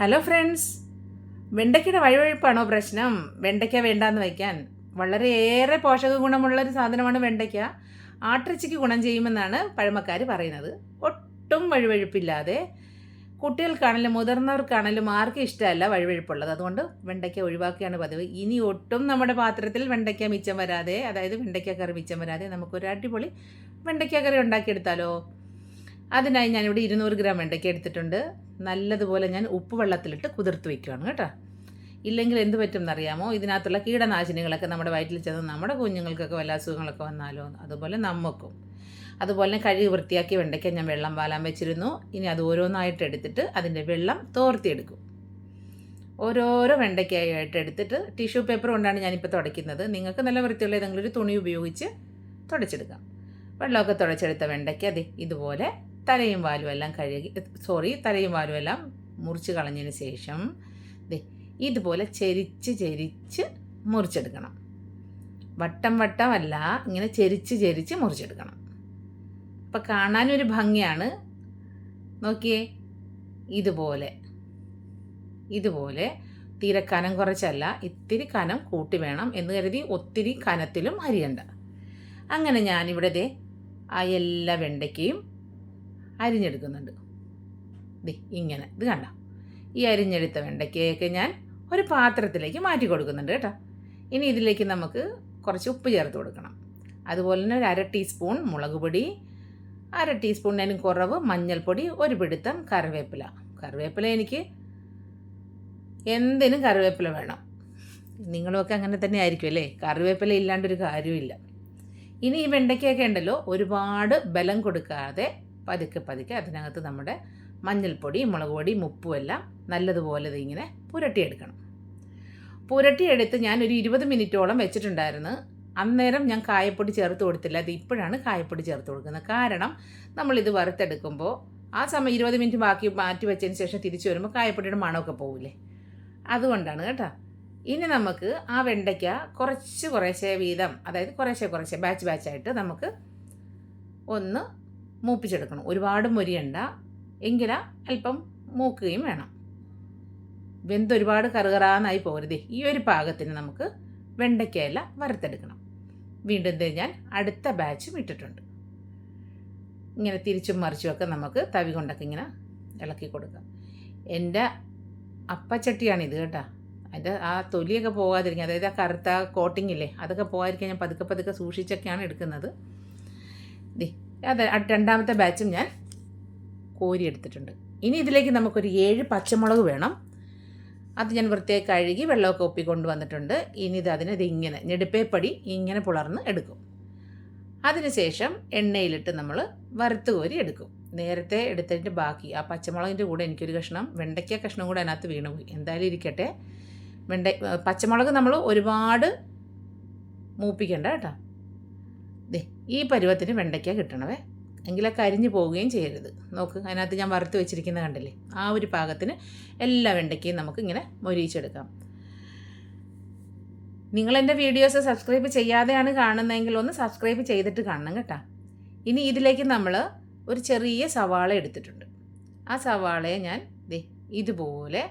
Hello friends വെണ്ടയ്ക്കയുടെ വഴുവഴുപ്പാണോ പ്രശ്നം? വെണ്ടയ്ക്ക വേണ്ടാന്ന് വയ്ക്കാൻ. വളരെയേറെ പോഷക ഗുണമുള്ളൊരു സാധനമാണ് വെണ്ടയ്ക്ക. ആട്ടിറച്ചിക്ക് ഗുണം ചെയ്യുമെന്നാണ് പഴമക്കാർ പറയുന്നത്. ഒട്ടും വഴുവഴുപ്പില്ലാതെ. കുട്ടികൾക്കാണെങ്കിലും മുതിർന്നവർക്കാണെങ്കിലും ആർക്കും ഇഷ്ടമല്ല വഴുവഴുപ്പുള്ളത്. അതുകൊണ്ട് വെണ്ടയ്ക്ക ഒഴിവാക്കുകയാണ് പതിവ്. ഇനി ഒട്ടും നമ്മുടെ പാത്രത്തിൽ വെണ്ടയ്ക്ക മിച്ചം വരാതെ അതായത് വെണ്ടയ്ക്ക കറി മിച്ചം വരാതെ നമുക്കൊരു അടിപൊളി വെണ്ടയ്ക്ക കറി ഉണ്ടാക്കിയെടുത്താലോ? അതിനായി ഞാനിവിടെ ഇരുന്നൂറ് ഗ്രാം വെണ്ടയ്ക്ക എടുത്തിട്ടുണ്ട്. നല്ലതുപോലെ ഞാൻ ഉപ്പ് വെള്ളത്തിലിട്ട് കുതിർത്ത് വയ്ക്കുകയാണ് കേട്ടോ. ഇല്ലെങ്കിൽ എന്ത് പറ്റും എന്നറിയാമോ ഇതിനകത്തുള്ള കീടനാശിനികളൊക്കെ നമ്മുടെ വയറ്റിൽ ചെന്ന് നമ്മുടെ കുഞ്ഞുങ്ങൾക്കൊക്കെ വല്ല അസുഖങ്ങളൊക്കെ വന്നാലോ? അതുപോലെ നമുക്കും അതുപോലെ കഴുകി വൃത്തിയാക്കി വെണ്ടയ്ക്ക ഞാൻ വെള്ളം പാലാൻ വെച്ചിരുന്നു. ഇനി അത് ഓരോന്നായിട്ട് എടുത്തിട്ട് അതിന്റെ വെള്ളം തോർത്തിയെടുക്കും. ഓരോരോ വെണ്ടയ്ക്കായിട്ട് എടുത്തിട്ട് ടിഷ്യൂ പേപ്പർ കൊണ്ടാണ് ഞാനിപ്പോൾ തുടയ്ക്കുന്നത്. നിങ്ങൾക്ക് നല്ല വൃത്തിയുള്ള ഏതെങ്കിലും ഒരു തുണി ഉപയോഗിച്ച് തുടച്ചെടുക്കാം. വെള്ളമൊക്കെ തുടച്ചെടുത്ത വെണ്ടയ്ക്ക അതെ ഇതുപോലെ തലയും വാലും എല്ലാം കഴുകി സോറി തലയും വാലും എല്ലാം മുറിച്ച് കളഞ്ഞതിന് ശേഷം ഇതുപോലെ ചെരിച്ച് ചെരിച്ച് മുറിച്ചെടുക്കണം. വട്ടം വട്ടമല്ല ഇങ്ങനെ ചെരിച്ച് ചെരിച്ച് മുറിച്ചെടുക്കണം. അപ്പം കാണാനൊരു ഭംഗിയാണ്. നോക്കിയേ ഇതുപോലെ ഇതുപോലെ തീരെ കനം കുറച്ചല്ല ഇത്തിരി കനം കൂട്ടി വേണം എന്ന് കരുതി ഒത്തിരി കനത്തിലും അരിയണ്ട. അങ്ങനെ ഞാനിവിടെ ദേ ആ എല്ലാ വെണ്ടയ്ക്കയും അരിഞ്ഞെടുക്കുന്നുണ്ട്. ദേ ഇങ്ങനെ. ഇത് കണ്ട. ഈ അരിഞ്ഞെടുത്ത വെണ്ടയ്ക്കയൊക്കെ ഞാൻ ഒരു പാത്രത്തിലേക്ക് മാറ്റി കൊടുക്കുന്നുണ്ട് കേട്ടോ. ഇനി ഇതിലേക്ക് നമുക്ക് കുറച്ച് ഉപ്പ് ചേർത്ത് കൊടുക്കണം. അതുപോലെ തന്നെ ഒരു അര ടീസ്പൂൺ മുളക് പൊടി അര ടീസ്പൂണിനും കുറവ് മഞ്ഞൾപ്പൊടി ഒരു പിടുത്തം കറിവേപ്പില. കറിവേപ്പില എനിക്ക് എന്തിനും കറിവേപ്പില വേണം. നിങ്ങളുമൊക്കെ അങ്ങനെ തന്നെ ആയിരിക്കും അല്ലേ? കറിവേപ്പില ഇല്ലാണ്ടൊരു കാര്യമില്ല ഇനി ഈ വെണ്ടയ്ക്കൊക്കെ ഉണ്ടല്ലോ ഒരുപാട് ബലം കൊടുക്കാതെ പതുക്കെ പതുക്കെ അതിനകത്ത് നമ്മുടെ മഞ്ഞൾപ്പൊടി മുളക് പൊടി ഉപ്പും എല്ലാം നല്ലതുപോലെ ഇങ്ങനെ പുരട്ടിയെടുക്കണം. പുരട്ടിയെടുത്ത് ഞാൻ ഒരു ഇരുപത് മിനിറ്റോളം വെച്ചിട്ടുണ്ടായിരുന്നു. അന്നേരം ഞാൻ കായപ്പൊടി ചേർത്ത് കൊടുത്തില്ല. അത് ഇപ്പോഴാണ് കായപ്പൊടി ചേർത്ത് കൊടുക്കുന്നത്. കാരണം നമ്മളിത് വറുത്തെടുക്കുമ്പോൾ ആ സമയം ഇരുപത് മിനിറ്റ് ബാക്കി മാറ്റി വെച്ചതിന് ശേഷം തിരിച്ചു വരുമ്പോൾ കായപ്പൊടിയുടെ മണമൊക്കെ പോവില്ലേ? അതുകൊണ്ടാണ് കേട്ടോ. ഇനി നമുക്ക് ആ വെണ്ടയ്ക്ക കുറച്ച് കുറേശ്ശെ വീതം അതായത് കുറേശ്ശെ കുറേശ്ശെ ബാച്ച് ബാച്ചായിട്ട് നമുക്ക് ഒന്ന് മൂപ്പിച്ചെടുക്കണം. ഒരുപാട് മൊരിയണ്ട. എങ്കില അല്പം മൂക്കുകയും വേണം. വെന്ത് ഒരുപാട് കറുകറാന്നായി പോരുതേ. ഈ ഒരു പാകത്തിന് നമുക്ക് വെണ്ടയ്ക്കയില വറുത്തെടുക്കണം. വീണ്ടും ഞാൻ അടുത്ത ബാച്ചും ഇട്ടിട്ടുണ്ട്. ഇങ്ങനെ തിരിച്ചും മറിച്ചുമൊക്കെ നമുക്ക് തവി കൊണ്ടൊക്കെ ഇങ്ങനെ ഇളക്കി കൊടുക്കാം. എന്റെ അപ്പച്ചട്ടിയാണിത് കേട്ടോ. അതിന്റെ ആ തൊലിയൊക്കെ പോകാതിരിക്കുക അതായത് ആ കറുത്ത കോട്ടിംഗ് ഇല്ലേ അതൊക്കെ പോകാതിരിക്കാൻ ഞാൻ പതുക്കെ പതുക്കെ സൂക്ഷിച്ചൊക്കെയാണ് എടുക്കുന്നത്. ദേ അത് രണ്ടാമത്തെ ബാച്ചും ഞാൻ കോരി എടുത്തിട്ടുണ്ട് ഇനി ഇതിലേക്ക് നമുക്കൊരു ഏഴ് പച്ചമുളക് വേണം. അത് ഞാൻ വൃത്തിയായി കഴുകി വെള്ളമൊക്കെ ഒപ്പി കൊണ്ടുവന്നിട്ടുണ്ട്. ഇനി ഇത് അതിനെ ഇത് ഇങ്ങനെ ഞെടുപ്പേപ്പടി ഇങ്ങനെ പുളർന്ന് എടുക്കും. അതിനുശേഷം എണ്ണയിലിട്ട് നമ്മൾ വറുത്ത് കോരി എടുക്കും. നേരത്തെ എടുത്തതിന്റെ ബാക്കി ആ പച്ചമുളകിന്റെ കൂടെ എനിക്കൊരു കഷ്ണം വെണ്ടയ്ക്ക കഷ്ണം കൂടെ അതിനകത്ത് വീണുപോയി എന്തായാലും ഇരിക്കട്ടെ. വെണ്ട പച്ചമുളക് നമ്മൾ ഒരുപാട് മൂപ്പിക്കണ്ട കേട്ടോ. ഈ പരുവത്തിന് വെണ്ടയ്ക്ക കിട്ടണവേ. എങ്കിലൊക്കെ കരിഞ്ഞു പോവുകയും ചെയ്യരുത്. നോക്ക് അതിനകത്ത് ഞാൻ വറുത്ത് വെച്ചിരിക്കുന്ന കണ്ടില്ലേ? ആ ഒരു പാകത്തിന് എല്ലാ വെണ്ടയ്ക്കയും നമുക്ക് ഇങ്ങനെ മൊരിയിച്ചെടുക്കാം. നിങ്ങൾ എന്റെ വീഡിയോസ് സബ്സ്ക്രൈബ് ചെയ്യാതെയാണ് കാണുന്നതെങ്കിൽ ഒന്ന് സബ്സ്ക്രൈബ് ചെയ്തിട്ട് കാണണം കേട്ടോ. ഇനി ഇതിലേക്ക് നമ്മൾ ഒരു ചെറിയ സവാള എടുത്തിട്ടുണ്ട്. ആ സവാളയെ ഞാൻ ദേ ഇതുപോലെ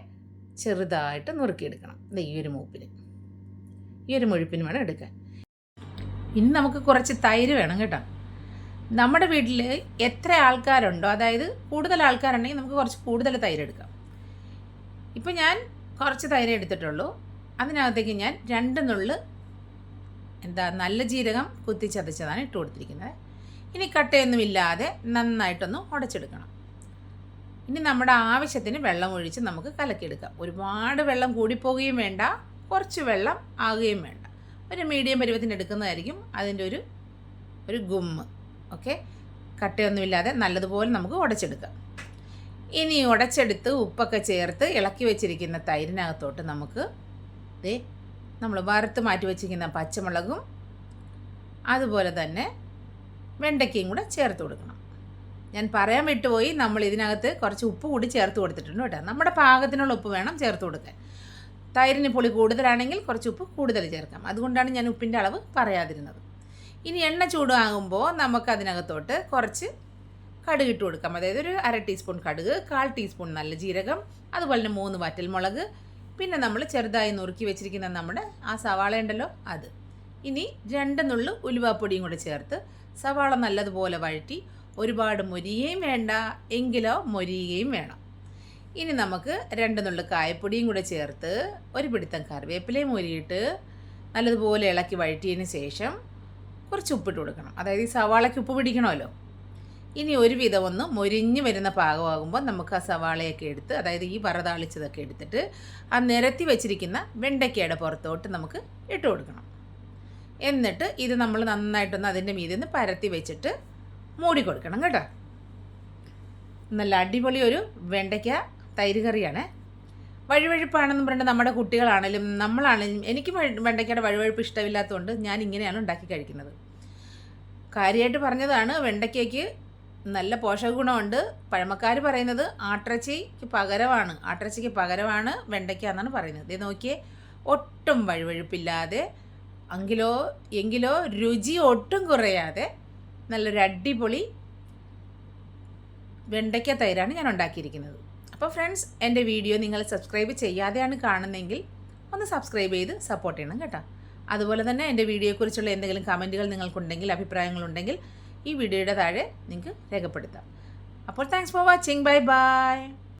ചെറുതായിട്ട് നുറുക്കിയെടുക്കണം. ദേ ഈ ഒരു മൂപ്പിന് ഈ ഒരു മുഴുപ്പിന് വേണം എടുക്കാൻ. ഇനി നമുക്ക് കുറച്ച് തൈര് വേണം കേട്ടോ. നമ്മുടെ വീട്ടിൽ എത്ര ആൾക്കാരുണ്ടോ അതായത് കൂടുതൽ ആൾക്കാരുണ്ടെങ്കിൽ നമുക്ക് കുറച്ച് കൂടുതൽ തൈര് എടുക്കാം. ഇപ്പം ഞാൻ കുറച്ച് തൈര് എടുത്തിട്ടുള്ളൂ. അതിനകത്തേക്ക് ഞാൻ രണ്ട് നുള്ള് എന്താ നല്ല ജീരകം കുത്തിച്ചതച്ചതാണ് ഇട്ട് കൊടുത്തിരിക്കുന്നത്. ഇനി കട്ടയൊന്നുമില്ലാതെ നന്നായിട്ടൊന്ന് ഉടച്ചെടുക്കണം. ഇനി നമ്മുടെ ആവശ്യത്തിന് വെള്ളം ഒഴിച്ച് നമുക്ക് കലക്കിയെടുക്കാം. ഒരുപാട് വെള്ളം കൂടിപ്പോവുകയും വേണ്ട കുറച്ച് വെള്ളം ആകുകയും വേണ്ട. ഒരു മീഡിയം പരുവത്തിന് എടുക്കുന്നതായിരിക്കും അതിന്റെ ഒരു ഒരു ഗുമ്മ് ഓക്കെ കട്ടയൊന്നുമില്ലാതെ നല്ലതുപോലെ നമുക്ക് ഉടച്ചെടുക്കാം. ഇനി ഉടച്ചെടുത്ത് ഉപ്പൊക്കെ ചേർത്ത് ഇളക്കി വെച്ചിരിക്കുന്ന തൈരിനകത്തോട്ട് നമുക്ക് ദേ നമ്മൾ വറുത്ത് മാറ്റി വെച്ചിരിക്കുന്ന പച്ചമുളകും അതുപോലെ തന്നെ വെണ്ടയ്ക്കയും കൂടെ ചേർത്ത് കൊടുക്കണം. ഞാൻ പറയാൻ വിട്ടുപോയി നമ്മൾ ഇതിനകത്ത് കുറച്ച് ഉപ്പ് കൂടി ചേർത്ത് കൊടുത്തിട്ടുണ്ട് കേട്ടോ. നമ്മുടെ പാകത്തിനുള്ള ഉപ്പ് വേണം ചേർത്ത് കൊടുക്കാൻ. തൈരിന് പുളി കൂടുതലാണെങ്കിൽ കുറച്ച് ഉപ്പ് കൂടുതൽ ചേർക്കാം. അതുകൊണ്ടാണ് ഞാൻ ഉപ്പിന്റെ അളവ് പറയാതിരുന്നത്. ഇനി എണ്ണ ചൂടാകുമ്പോൾ നമുക്ക് അതിനകത്തോട്ട് കുറച്ച് കടുക് ഇട്ട് കൊടുക്കാം. അതായത് ഒരു അര ടീസ്പൂൺ കടുക് കാൽ ടീസ്പൂൺ നല്ല ജീരകം അതുപോലെ തന്നെ മൂന്ന് വറ്റൽമുളക് പിന്നെ നമ്മൾ ചെറുതായി നുറുക്കി വെച്ചിരിക്കുന്ന നമ്മുടെ ആ സവാള ഉണ്ടല്ലോ അത്. ഇനി രണ്ട് നുള്ളു ഉലുവാപ്പൊടിയും കൂടെ ചേർത്ത് സവാള നല്ലതുപോലെ വഴറ്റി ഒരുപാട് മൊരിയുകയും വേണ്ട എങ്കിലോ മൊരിയുകയും വേണം. ഇനി നമുക്ക് രണ്ട് നുള്ളു കായപ്പൊടിയും കൂടെ ചേർത്ത് ഒരു പിടുത്തം കറിവേപ്പിലയും മൂലിയിട്ട് നല്ലതുപോലെ ഇളക്കി വഴറ്റിയതിന് ശേഷം കുറച്ച് ഉപ്പിട്ട് കൊടുക്കണം. അതായത് ഈ സവാളയ്ക്ക് ഉപ്പ് പിടിക്കണമല്ലോ. ഇനി ഒരുവിധം ഒന്ന് മൊരിഞ്ഞ് വരുന്ന പാകമാകുമ്പോൾ നമുക്ക് ആ സവാളയൊക്കെ എടുത്ത് അതായത് ഈ വറതാളിച്ചതൊക്കെ എടുത്തിട്ട് ആ നിരത്തി വെച്ചിരിക്കുന്ന വെണ്ടയ്ക്കയുടെ പുറത്തോട്ട് നമുക്ക് ഇട്ട് കൊടുക്കണം. എന്നിട്ട് ഇത് നമ്മൾ നന്നായിട്ടൊന്ന് അതിന്റെ മീതിൽ നിന്ന് പരത്തി വെച്ചിട്ട് മൂടി കൊടുക്കണം കേട്ടോ. നല്ല അടിപൊളി ഒരു വെണ്ടയ്ക്ക തൈര് കറിയാണ്. വഴുവഴുപ്പാണെന്ന് പറഞ്ഞിട്ട് നമ്മുടെ കുട്ടികളാണെങ്കിലും നമ്മളാണെങ്കിലും എനിക്ക് വെണ്ടയ്ക്കയുടെ വഴുവഴുപ്പ് ഇഷ്ടമില്ലാത്തതുകൊണ്ട് ഞാൻ ഇങ്ങനെയാണ് ഉണ്ടാക്കി കഴിക്കുന്നത്. കാര്യമായിട്ട് പറഞ്ഞതാണ് വെണ്ടയ്ക്കയ്ക്ക് നല്ല പോഷക ഗുണമുണ്ട്. പഴമക്കാർ പറയുന്നത് ആട്ടിറച്ചിക്ക് പകരമാണ്. ആട്ടിറച്ചിക്ക് പകരമാണ് വെണ്ടയ്ക്ക എന്നാണ് പറയുന്നത്. ഇത് നോക്കിയേ ഒട്ടും വഴുവഴുപ്പില്ലാതെ എങ്കിലോ എങ്കിലോ രുചി ഒട്ടും കുറയാതെ നല്ലൊരു അടിപൊളി വെണ്ടയ്ക്ക തൈരാണ് ഞാൻ ഉണ്ടാക്കിയിരിക്കുന്നത്. അപ്പോൾ ഫ്രണ്ട്സ് എന്റെ വീഡിയോ നിങ്ങൾ സബ്സ്ക്രൈബ് ചെയ്യാതെയാണ് കാണുന്നതെങ്കിൽ ഒന്ന് സബ്സ്ക്രൈബ് ചെയ്ത് സപ്പോർട്ട് ചെയ്യണം കേട്ടോ. അതുപോലെ തന്നെ എന്റെ വീഡിയോയെക്കുറിച്ചുള്ള എന്തെങ്കിലും കമന്റുകൾ നിങ്ങൾക്കുണ്ടെങ്കിൽ അഭിപ്രായങ്ങളുണ്ടെങ്കിൽ ഈ വീഡിയോയുടെ താഴെ നിങ്ങൾക്ക് രേഖപ്പെടുത്താം. അപ്പോൾ thanks for watching bye bye